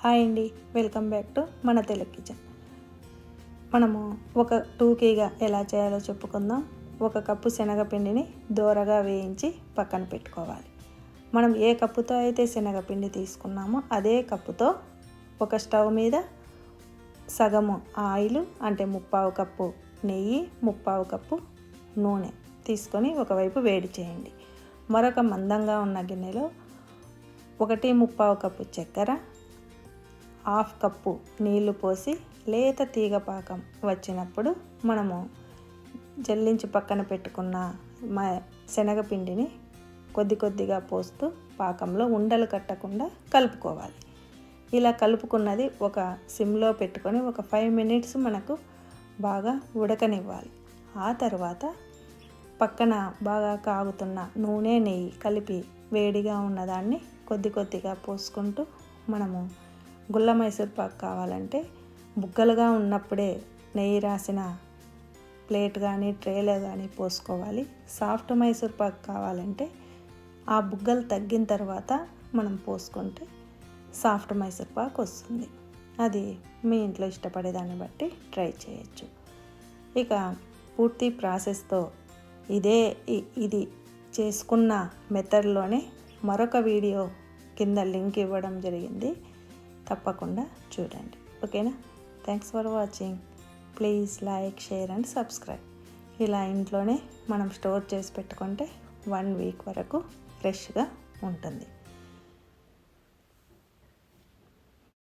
Hi అండి welcome back to మన Telugu kitchen. మనము ఒక టూకీగా ఎలా చేయాలో చెప్పుకుందాం. ఒక కప్పు శనగపిండిని దోరగా వేయించి పక్కన పెట్టుకోవాలి. మనం ఏ కప్పుతో అయితే శనగపిండి తీసుకున్నామో అదే కప్పుతో ఒక స్టవ్ మీద సగము ఆయిల్ అంటే ముప్పావు కప్పు నెయ్యి ముప్పావు కప్పు నూనె తీసుకొని ఒకవైపు వేడి చేయండి. మరొక మందంగా ఉన్న గిన్నెలో ఒకటి ముప్పావు కప్పు చక్కెర హాఫ్ కప్పు నీళ్ళు పోసి లేత తీగ పాకం వచ్చినప్పుడు మనము జల్లించి పక్కన పెట్టుకున్న మా శనగపిండిని కొద్ది కొద్దిగా పోస్తూ పాకంలో ఉండలు కట్టకుండా కలుపుకోవాలి. ఇలా కలుపుకున్నది ఒక సిమ్లో పెట్టుకొని ఒక ఫైవ్ మినిట్స్ మనకు బాగా ఉడకనివ్వాలి. ఆ తర్వాత పక్కన బాగా కాగుతున్న నూనె నెయ్యి కలిపి వేడిగా ఉన్నదాన్ని కొద్ది కొద్దిగా పోసుకుంటూ మనము గుల్ల మైసూర్ పాక్ కావాలంటే బుగ్గలుగా ఉన్నప్పుడే నెయ్యి రాసిన ప్లేట్ కానీ ట్రేలో కానీ పోసుకోవాలి. సాఫ్ట్ మైసూర్ పాక్ కావాలంటే ఆ బుగ్గలు తగ్గిన తర్వాత మనం పోసుకుంటే సాఫ్ట్ మైసూర్ పాక్ వస్తుంది. అది మీ ఇంట్లో ఇష్టపడే దాన్ని బట్టి ట్రై చేయొచ్చు. ఇక పూర్తి ప్రాసెస్తో ఇదే ఇది చేసుకున్న మెథడ్లోనే మరొక వీడియో కింద లింక్ ఇవ్వడం జరిగింది. తప్పకుండా చూడండి. ఓకేనా? Thanks for watching please like share and subscribe ఇలా ఇంట్లోనే మనం స్టోర్ చేసి పెట్టుకుంటే వన్ వీక్ వరకు ఫ్రెష్గా ఉంటుంది.